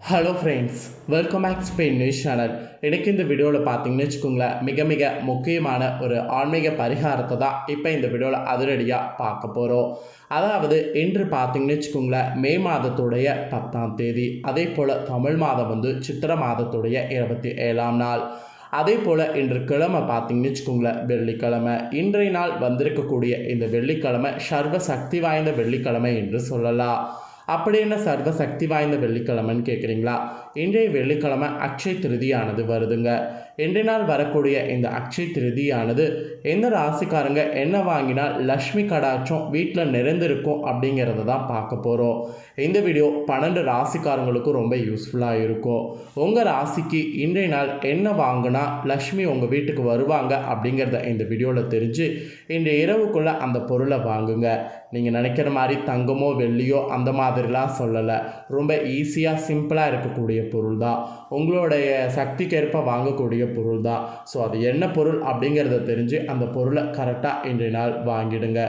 Hello friends welcome back Spain news channel எனக்கு இந்த வீடியோவில் பார்த்தீங்கன்னு வச்சுக்கோங்களேன் மிக மிக முக்கியமான ஒரு ஆன்மீக பரிகாரத்தை தான் இப்போ இந்த வீடியோவில் அதிரடியாக பார்க்க போகிறோம் அதாவது இன்று பார்த்தீங்கன்னு வச்சுக்கோங்களேன் மே மாதத்துடைய பத்தாம் தேதி அதே போல் தமிழ் மாதம் வந்து சித்திர மாதத்துடைய இருபத்தி ஏழாம் நாள். அதே போல் இன்று கிழமை பார்த்தீங்கன்னு வச்சுக்கோங்களேன் வெள்ளிக்கிழமை. இன்றைய நாள் வந்திருக்கக்கூடிய இந்த வெள்ளிக்கிழமை சர்வ சக்தி வாய்ந்த வெள்ளிக்கிழமை என்று சொல்லலாம். அப்படி என்ன சர்வ சக்தி வாய்ந்த வெள்ளிக்கிழமைன்னு கேட்குறீங்களா இன்றைய வெள்ளிக்கிழமை அக்ஷய திருதியானது வருதுங்க. இன்றைய நாள் வரக்கூடிய இந்த அக்ஷய திருதியானது எந்த ராசிக்காரங்க என்ன வாங்கினால் லக்ஷ்மி கடாட்சம் வீட்டில் நிறைந்திருக்கும் அப்படிங்கிறத தான் பார்க்க போகிறோம் இந்த வீடியோ பன்னெண்டு ராசிக்காரங்களுக்கும் ரொம்ப யூஸ்ஃபுல்லாக இருக்கும். உங்கள் ராசிக்கு இன்றைய நாள் என்ன வாங்கினா லக்ஷ்மி உங்கள் வீட்டுக்கு வருவாங்க அப்படிங்கிறத இந்த வீடியோவில் தெரிஞ்சு இன்றைய இரவுக்குள்ளே அந்த பொருளை வாங்குங்க. நீங்கள் நினைக்கிற மாதிரி தங்கமோ வெள்ளியோ அந்த மாதிரிலாம் சொல்லலை. ரொம்ப ஈஸியாக சிம்பிளாக இருக்கக்கூடிய பொருள் தான் உங்களுடைய சக்திக்கேற்ப வாங்கக்கூடிய பொருள் தான் ஸோ அது என்ன பொருள் அப்படிங்கிறத தெரிஞ்சு அந்த பொருளை கரெக்டாக இன்றைய நாள் வாங்கிடுங்க.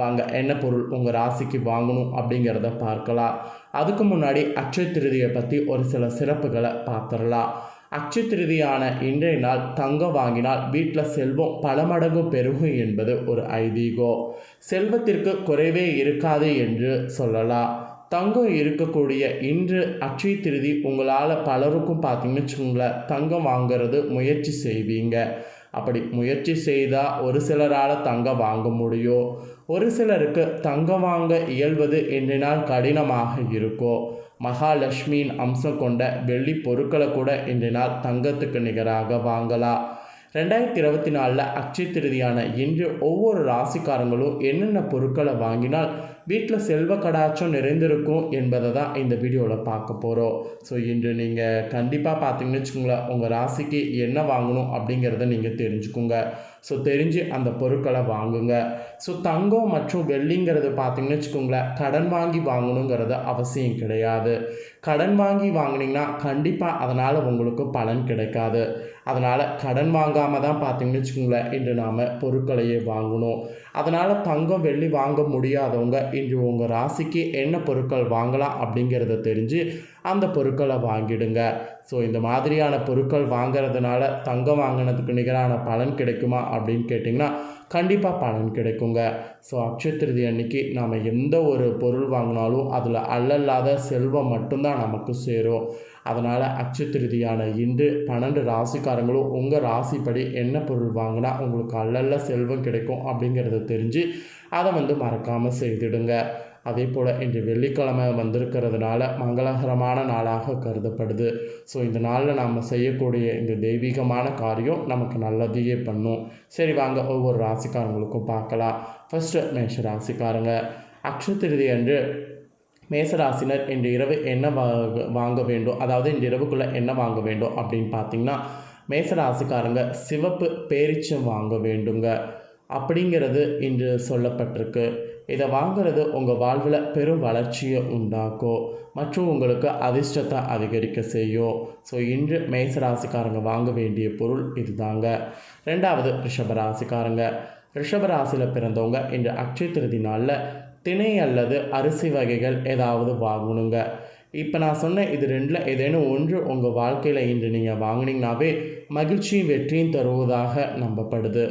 வாங்க என்ன பொருள் உங்கள் ராசிக்கு வாங்கணும் அப்படிங்கிறத பார்க்கலாம். அதுக்கு முன்னாடி அட்சய திருதியை பற்றி ஒரு சில சிறப்புகளை பார்த்துடலாம். அட்சய திருதியான இன்றைய நாள் தங்கம் வாங்கினால் வீட்டில் செல்வம் பல மடங்கு பெருகும் என்பது ஒரு ஐதீகம். செல்வத்திற்கு குறைவே இருக்காது என்று சொல்லலாம். தங்கம் இருக்கக்கூடிய இன்று அட்சய திருதி உங்களால் பலருக்கும் பார்த்தீங்கன்னு வச்சுக்கோங்களேன் தங்கம் வாங்குறது முயற்சி செய்வீங்க. அப்படி முயற்சி செய்தால் ஒரு சிலரால் தங்கம் வாங்க முடியும். ஒரு சிலருக்கு தங்கம் வாங்க இயல்வது இன்றினால் நாள் கடினமாக இருக்கும் மகாலட்சுமியின் அம்சம் கொண்ட வெள்ளி பொருட்களை கூட இன்றைய நாள் தங்கத்துக்கு நிகராக வாங்கலாம். ரெண்டாயிரத்தி இருபத்தி நாலில் அட்சய திருதியான இன்று ஒவ்வொரு ராசிக்காரங்களும் என்னென்ன பொருட்களை வாங்கினால் வீட்டில் செல்வ கடாச்சம் நிறைந்திருக்கும் என்பதை தான் இந்த வீடியோவில் பார்க்க போகிறோம் ஸோ இன்று நீங்கள் கண்டிப்பாக பார்த்தீங்கன்னு வச்சுக்கோங்களேன் உங்கள் ராசிக்கு என்ன வாங்கணும் அப்படிங்கிறத நீங்கள் தெரிஞ்சுக்கோங்க. ஸோ தெரிஞ்சு அந்த பொருட்களை வாங்குங்க. ஸோ தங்கம் மற்றும் வெள்ளிங்கிறது பார்த்தீங்கன்னு வச்சுக்கோங்களேன் கடன் வாங்கி வாங்கணுங்கிறது அவசியம் கிடையாது. கடன் வாங்கி வாங்கினீங்கன்னா கண்டிப்பாக அதனால் உங்களுக்கு பலன் கிடைக்காது. அதனால் கடன் வாங்காமல் தான் பார்த்தீங்கன்னு வச்சுக்கோங்களேன் இன்று நாம் பொருட்களையே வாங்கணும் அதனால் தங்கம் வெள்ளி வாங்க முடியாதவங்க இன்று உங்கள் ராசிக்கு என்ன பொருட்கள் வாங்கலாம் அப்படிங்கிறத தெரிஞ்சு அந்த பொருட்களை வாங்கிடுங்க. ஸோ இந்த மாதிரியான பொருட்கள் வாங்குறதுனால தங்கம் வாங்கினதுக்கு நிகரான பலன் கிடைக்குமா அப்படின்னு கேட்டிங்கன்னா கண்டிப்பாக பலன் கிடைக்குங்க. ஸோ அக்ஷத்திருதி அன்னைக்கு நாம் எந்த ஒரு பொருள் வாங்கினாலும் அதில் அல்லல்லாத செல்வம் மட்டும்தான் நமக்கு சேரும். அதனால் அச்சத்திருதியான இன்று பன்னெண்டு ராசிக்காரங்களும் உங்கள் ராசிப்படி என்ன பொருள் வாங்கினா உங்களுக்கு அல்லல்ல செல்வம் கிடைக்கும் அப்படிங்கிறத தெரிஞ்சு அதை வந்து மறக்காமல் செய்திடுங்க. அதே போல் இன்று வெள்ளிக்கிழமை வந்திருக்கிறதுனால மங்களகரமான நாளாக கருதப்படுது. ஸோ இந்த நாளில் நாம் செய்யக்கூடிய இந்த தெய்வீகமான காரியம் நமக்கு நல்லதையே பண்ணும். சரி வாங்க ஒவ்வொரு ராசிக்காரங்களுக்கும் பார்க்கலாம். ஃபஸ்ட்டு மேஷ ராசிக்காரங்க. அக்ஷத்திருதி அன்று மேசராசினர் இன்று இரவு என்ன வாங்க வேண்டும்? அதாவது இன்று இரவுக்குள்ளே என்ன வாங்க வேண்டும் அப்படின்னு பார்த்தீங்கன்னா மேசராசிக்காரங்க சிவப்பு பேரிச்சம் வாங்க வேண்டுங்க. அப்படிங்கிறது இன்று சொல்லப்பட்டிருக்கு. இதை வாங்கிறது உங்கள் வாழ்வில் பெரும் வளர்ச்சியை உண்டாக்கும் மற்றும் உங்களுக்கு அதிர்ஷ்டத்தை அதிகரிக்க செய்யும் ஸோ இன்று மேசராசிக்காரங்க வாங்க வேண்டிய பொருள் இதுதாங்க. ரெண்டாவது ரிஷபராசிக்காரங்க ரிஷபராசியில் பிறந்தவங்க இன்று அக்ஷய திருதி நாளில் திணை அல்லது அரிசி வகைகள் ஏதாவது வாங்கணுங்க. இப்போ நான் சொன்ன இது ரெண்டில் ஏதேனும் ஒன்று உங்கள் வாழ்க்கையில் இன்று நீங்கள் வாங்கினீங்கனாவே மகிழ்ச்சியும் வெற்றியும் தருவதாக நம்பப்படுது.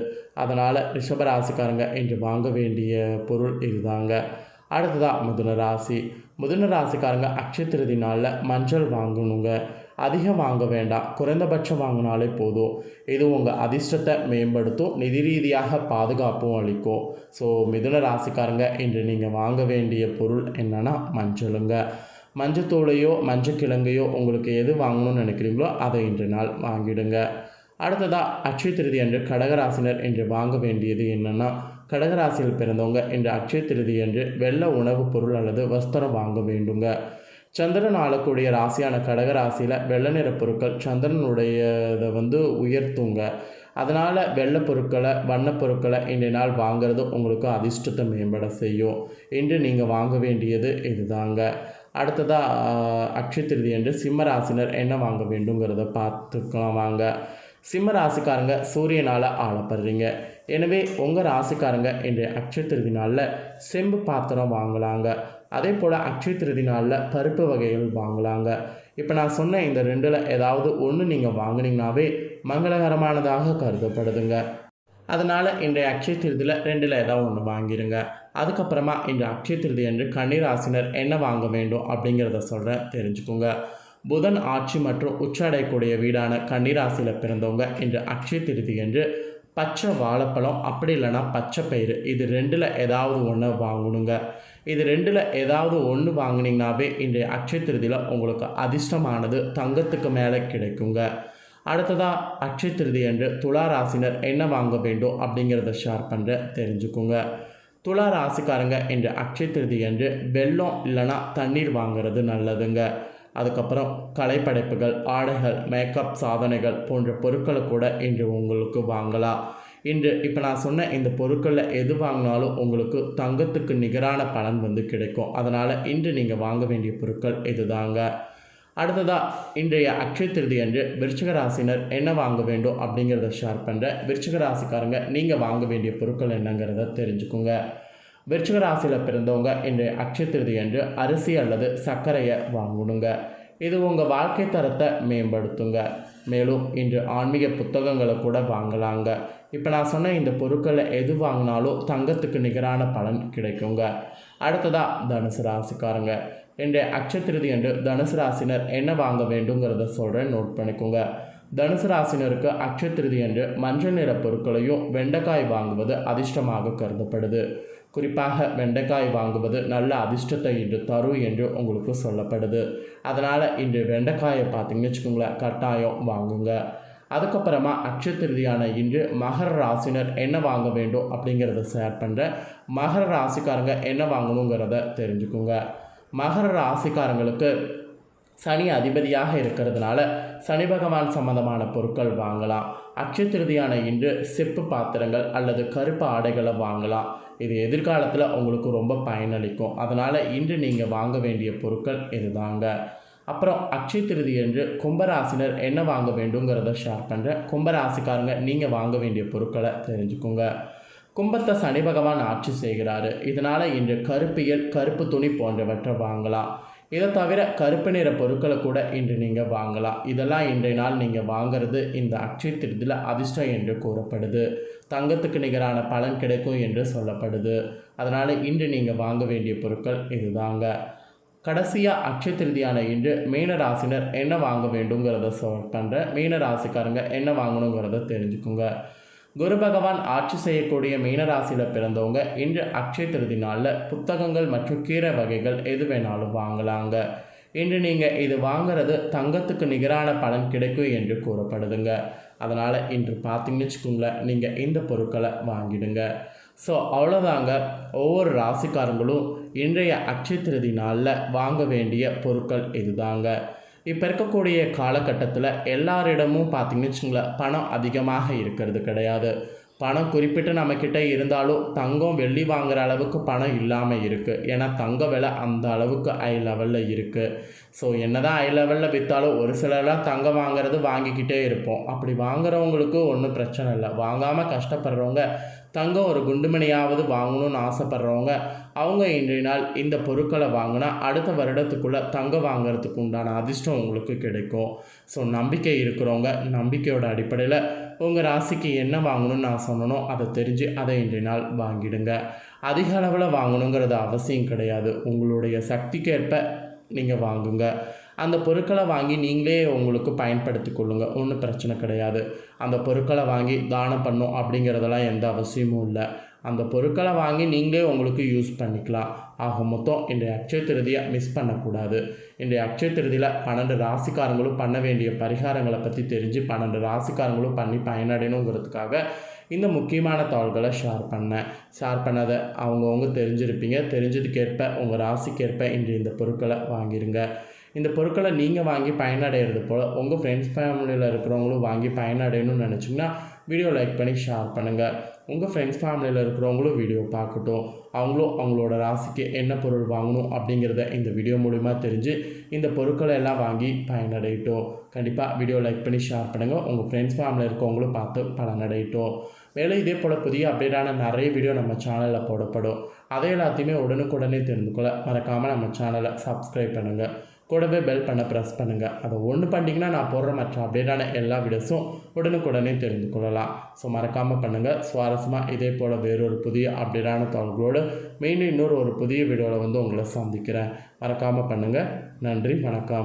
அதனால் ரிஷபராசிக்காரங்க இன்று வாங்க வேண்டிய பொருள் இதுதாங்க. அடுத்ததாக மிதுன ராசி. மிதுன ராசிக்காரங்க அக்ஷய நாளில் மஞ்சள் வாங்கணுங்க. அதிகம் வாங்க வேண்டாம். குறைந்தபட்சம் வாங்கினாலே போதும். இது உங்கள் அதிர்ஷ்டத்தை மேம்படுத்தும். நிதி ரீதியாக பாதுகாப்பும் அளிக்கும். ஸோ மிதுன ராசிக்காரங்க இன்று நீங்கள் வாங்க வேண்டிய பொருள் என்னென்னா மஞ்சளுங்க. மஞ்சத்தூளையோ மஞ்சக்கிழங்கையோ உங்களுக்கு எது வாங்கணும்னு நினைக்கிறீங்களோ அதை இன்று நாள் வாங்கிடுங்க. அடுத்ததாக அக்ஷய திருதி அன்று கடகராசினர் இன்று வாங்க வேண்டியது என்னென்னா கடகராசியில் பிறந்தவங்க இன்று அக்ஷய திருதி அன்று வெள்ள உணவுப் பொருள் அல்லது வஸ்திரம் வாங்க வேண்டுங்க. சந்திரன் ஆளக்கூடிய ராசியான கடகராசியில் வெள்ள நிற பொருட்கள் சந்திரனுடையதை வந்து உயர்த்துங்க. அதனால் வெள்ளை பொருட்களை வண்ணப் பொருட்களை இன்றைய நாள் வாங்கிறது உங்களுக்கு அதிர்ஷ்டத்தை மேம்பட செய்யும். இன்று நீங்கள் வாங்க வேண்டியது இதுதாங்க. அடுத்ததாக அக்ஷய திருதி என்று சிம்மராசினர் என்ன வாங்க வேண்டுங்கிறத பார்த்துக்கலாம் வாங்க. சிம்ம ராசிக்காரங்க சூரியனால் ஆளப்படுறீங்க. எனவே உங்கள் ராசிக்காரங்க இன்றைய அக்ஷய திருதி நாளில் செம்பு பாத்திரம் வாங்கலாங்க. அதே போல் அக்ஷய திருதி நாளில் பருப்பு வகைகள் வாங்கலாங்க. இப்போ நான் சொன்ன இந்த ரெண்டில் ஏதாவது ஒன்று நீங்கள் வாங்கினீங்கனாவே மங்களகரமானதாக கருதப்படுதுங்க. அதனால் இன்றைய அக்ஷய திருதியில் ரெண்டில் ஏதாவது ஒன்று வாங்கிடுங்க அதுக்கப்புறமா இன்று அக்ஷய திருதி என்று கன்னிராசினர் என்ன வாங்க வேண்டும் அப்படிங்கிறத சொல்கிறேன் தெரிஞ்சுக்கோங்க. புதன் ஆட்சி மற்றும் உச்சடையக்கூடிய வீடான கன்னிராசியில் பிறந்தவங்க இன்று அக்ஷய திருதி என்று பச்சை வாழைப்பழம் அப்படி இல்லைன்னா பச்சை பயிறு இது ரெண்டில் ஏதாவது ஒன்று வாங்கணுங்க. இது ரெண்டில் ஏதாவது ஒன்று வாங்கினீங்கனாவே இன்றைய அக்ஷய திருதியில் உங்களுக்கு அதிர்ஷ்டமானது தங்கத்துக்கு மேலே கிடைக்குங்க. அடுத்ததாக அக்ஷய திருதி என்று துலா ராசினர் என்ன வாங்க வேண்டும் அப்படிங்கிறத ஷேர் பண்ணுற தெரிஞ்சுக்கோங்க. துலா ராசிக்காரங்க இன்று அக்ஷய திருதி என்று வெள்ளம் இல்லைன்னா தண்ணீர் வாங்குறது நல்லதுங்க. அதுக்கப்புறம் கலைப்படைப்புகள் ஆடைகள் மேக்கப் சாதனைகள் போன்ற பொருட்களை கூட இன்று உங்களுக்கு வாங்கலாம். இன்று இப்போ நான் சொன்ன இந்த பொருட்களில் எது வாங்கினாலும் உங்களுக்கு தங்கத்துக்கு நிகரான பலன் வந்து கிடைக்கும். அதனால் இன்று நீங்கள் வாங்க வேண்டிய பொருட்கள் இதுதாங்க அடுத்ததாக இன்றைய அக்ஷய திருதி அன்று விருச்சிக ராசினர் என்ன வாங்க வேண்டும் அப்படிங்கிறத ஷேர் பண்ணுறேன் விருச்சிக ராசிக்காரங்க நீங்கள் வாங்க வேண்டிய பொருட்கள் என்னங்கிறத தெரிஞ்சுக்கோங்க. விருச்சிக ராசியில் பிறந்தவங்க இன்றைய அக்ஷய திருதி அன்று அரிசி அல்லது சர்க்கரையை வாங்கணுங்க. இது உங்கள் வாழ்க்கை தரத்தை மேம்படுத்துங்க. மேலும் இன்று ஆன்மீக புத்தகங்களை கூட வாங்கலாங்க. இப்போ நான் சொன்ன இந்த பொருட்களை எது வாங்கினாலும் தங்கத்துக்கு நிகரான பலன் கிடைக்குங்க. அடுத்ததாக தனுசு ராசிக்காரங்க. இன்றைய அக்ஷத்திருதி என்று தனுசு ராசினர் என்ன வாங்க வேண்டுங்கிறத சொல்கிறேன் நோட் பண்ணிக்கோங்க. தனுசு ராசினருக்கு அக்ஷத்திருதி என்று மஞ்சள் நிற பொருட்களையும் வெண்டைக்காய் வாங்குவது அதிர்ஷ்டமாக கருதப்படுது. குறிப்பாக வெண்டைக்காய் வாங்குவது நல்ல அதிர்ஷ்டத்தை இன்று தரும் என்று உங்களுக்கு சொல்லப்படுது. அதனால் இன்று வெண்டைக்காயை பார்த்தீங்கன்னு வச்சுக்கோங்களேன் கட்டாயம் வாங்குங்க. அதுக்கப்புறமா அக்ஷத்திருதியான இன்று மகர ராசினர் என்ன வாங்க வேண்டும் அப்படிங்கிறத ஷேர் பண்ணுறேன் மகர ராசிக்காரங்க என்ன வாங்கணுங்கிறத தெரிஞ்சுக்கோங்க. மகர ராசிக்காரங்களுக்கு சனி அதிபதியாக இருக்கிறதுனால சனி பகவான் சம்பந்தமான பொருட்கள் வாங்கலாம். அக்ஷத்திருதியான இன்று செப்பு பாத்திரங்கள் அல்லது கருப்பு ஆடைகளை வாங்கலாம். இது எதிர்காலத்தில் உங்களுக்கு ரொம்ப பயனளிக்கும். அதனால் இன்று நீங்கள் வாங்க வேண்டிய பொருட்கள் இதுதாங்க. அப்புறம் அக்ஷய திருதி என்று கும்பராசினர் என்ன வாங்க வேண்டுங்கிறத ஷேர் பண்ணுறேன் கும்பராசிக்காரங்க நீங்கள் வாங்க வேண்டிய பொருட்களை தெரிஞ்சுக்கோங்க. கும்பத்தை சனி பகவான் ஆட்சி செய்கிறாரு. இதனால் இன்று கருப்பியல் கருப்பு துணி போன்றவற்றை வாங்கலாம். இதை தவிர கருப்பு நிற பொருட்களை கூட இன்று நீங்கள் வாங்கலாம். இதெல்லாம் இன்றைய நாள் நீங்கள் வாங்கிறது இந்த அக்ஷய திருதியில் அதிர்ஷ்டம் என்று கூறப்படுது. தங்கத்துக்கு நிகரான பலன் கிடைக்கும் என்று சொல்லப்படுது. அதனால் இன்று நீங்கள் வாங்க வேண்டிய பொருட்கள் இதுதாங்க. கடைசியாக அக்ஷய திருதியான இன்று மீன ராசினர் என்ன வாங்க வேண்டுங்கிறத சொல் பண்ணுற மீன ராசிக்காரங்க என்ன வாங்கணுங்கிறத தெரிஞ்சுக்குங்க. குரு பகவான் ஆட்சி செய்யக்கூடிய மீனராசியில் பிறந்தவங்க இன்று அக்ஷய திருதி நாளில் புத்தகங்கள் மற்றும் கீரை வகைகள் எது வேணாலும் வாங்கலாங்க. இன்று நீங்கள் இது வாங்குறது தங்கத்துக்கு நிகரான பலன் கிடைக்கும் என்று கூறப்படுதுங்க. அதனால் இன்று பார்த்தீங்கன்னு வச்சுக்கோங்களேன் நீங்கள் இந்த பொருட்களை வாங்கிடுங்க. ஸோ அவ்வளோதாங்க ஒவ்வொரு ராசிக்காரங்களும் இன்றைய அக்ஷய திருதி நாளில் வாங்க வேண்டிய பொருட்கள் இதுதாங்க. இப்போ இருக்கக்கூடிய காலகட்டத்தில் எல்லாரிடமும் பார்த்திங்கன்னு வச்சுங்களேன் பணம் அதிகமாக இருக்கிறது கிடையாது. பணம் குறிப்பிட்டு நம்மக்கிட்ட இருந்தாலும் தங்கம் வெள்ளி வாங்குற அளவுக்கு பணம் இல்லாமல் இருக்குது ஏன்னா தங்க விலை அந்த அளவுக்கு ஹை லெவலில் இருக்குது ஸோ என்ன தான் ஹை லெவலில் விற்றாலும் ஒரு சிலர்லாம் தங்கம் வாங்குறது வாங்கிக்கிட்டே இருப்போம். அப்படி வாங்குறவங்களுக்கு ஒன்றும் பிரச்சனை இல்லை. வாங்காமல் கஷ்டப்படுறவங்க தங்கம் ஒரு குண்டுமணியாவது வாங்கணும்னு ஆசைப்படுறவங்க அவங்க இன்றைய நாள் இந்த பொருட்களை வாங்கினா அடுத்த வருடத்துக்குள்ளே தங்கம் வாங்குறதுக்கு உண்டான அதிர்ஷ்டம் உங்களுக்கு கிடைக்கும். ஸோ நம்பிக்கை இருக்கிறவங்க நம்பிக்கையோட அடிப்படையில் உங்கள் ராசிக்கு என்ன வாங்கணும்னு நான் சொன்னனோ அதை தெரிஞ்சு அதை இன்றைய நாள் வாங்கிடுங்க. அதிக அளவில் வாங்கணுங்கிறது அவசியம் கிடையாது. உங்களுடைய சக்திக்கேற்ப நீங்கள் வாங்குங்க. அந்த பொருட்களை வாங்கி நீங்களே உங்களுக்கு பயன்படுத்தி கொள்ளுங்கள் ஒன்றும் பிரச்சனை கிடையாது. அந்த பொருட்களை வாங்கி தானம் பண்ணும் அப்படிங்கிறதெல்லாம் எந்த அவசியமும் இல்லை. அந்த பொருட்களை வாங்கி நீங்களே உங்களுக்கு யூஸ் பண்ணிக்கலாம். ஆக மொத்தம் இன்றைய அக்ஷய திருதியை மிஸ் பண்ணக்கூடாது. இன்றைய அக்ஷய திருதியில் பன்னெண்டு ராசிக்காரங்களும் பண்ண வேண்டிய பரிகாரங்களை பற்றி தெரிஞ்சு பன்னெண்டு ராசிக்காரங்களும் பண்ணி பயனடையணுங்கிறதுக்காக இந்த முக்கியமான தாள்களை ஷேர் பண்ணேன். ஷேர் பண்ணதை அவங்கவுங்க தெரிஞ்சிருப்பீங்க. தெரிஞ்சதுக்கேற்ப உங்கள் ராசிக்கேற்ப இன்று இந்த பொருட்களை வாங்கிடுங்க இந்த பொருட்களை நீங்கள் வாங்கி பயனடைகிறது போல் உங்கள் ஃப்ரெண்ட்ஸ் ஃபேமிலியில் இருக்கிறவங்களும் வாங்கி பயனடையணும்னு நினச்சிங்கன்னா வீடியோ லைக் பண்ணி ஷேர் பண்ணுங்கள் உங்கள் ஃப்ரெண்ட்ஸ் ஃபேமிலியில் இருக்கிறவங்களும் வீடியோ பார்க்கட்டும். அவங்களும் அவங்களோட ராசிக்கு என்ன பொருள் வாங்கணும் அப்படிங்கிறத இந்த வீடியோ மூலிமா தெரிஞ்சு இந்த பொருட்களை எல்லாம் வாங்கி பயனடையட்டும். கண்டிப்பாக வீடியோ லைக் பண்ணி ஷேர் பண்ணுங்கள் உங்கள் ஃப்ரெண்ட்ஸ் ஃபேமிலியில் இருக்கவங்களும் பார்த்து பலனடையட்டும். மேலே இதே போல் புதிய அப்டேட்டான நிறைய வீடியோ நம்ம சேனலில் போடப்படும். அதை எல்லாத்தையுமே உடனுக்குடனே தெரிந்து கொள்ள மறக்காமல் நம்ம சேனலை சப்ஸ்கிரைப் பண்ணுங்கள் கூடவே பெல் பண்ண ப்ரெஸ் பண்ணுங்கள் அதை ஒன்று பண்ணிங்கன்னா நான் போடுற மற்ற அப்டேட்டான எல்லா வீடியோஸும் உடனுக்குடனே தெரிந்து கொள்ளலாம். ஸோ மறக்காமல் பண்ணுங்கள் சுவாரஸ்யமாக இதே போல் வேறொரு புதிய அப்டேட்டான தகவல்களோடு மீண்டும் இன்னொரு ஒரு புதிய வீடியோவில் வந்து உங்களை சந்திக்கிறேன். மறக்காமல் பண்ணுங்கள் நன்றி வணக்கம்.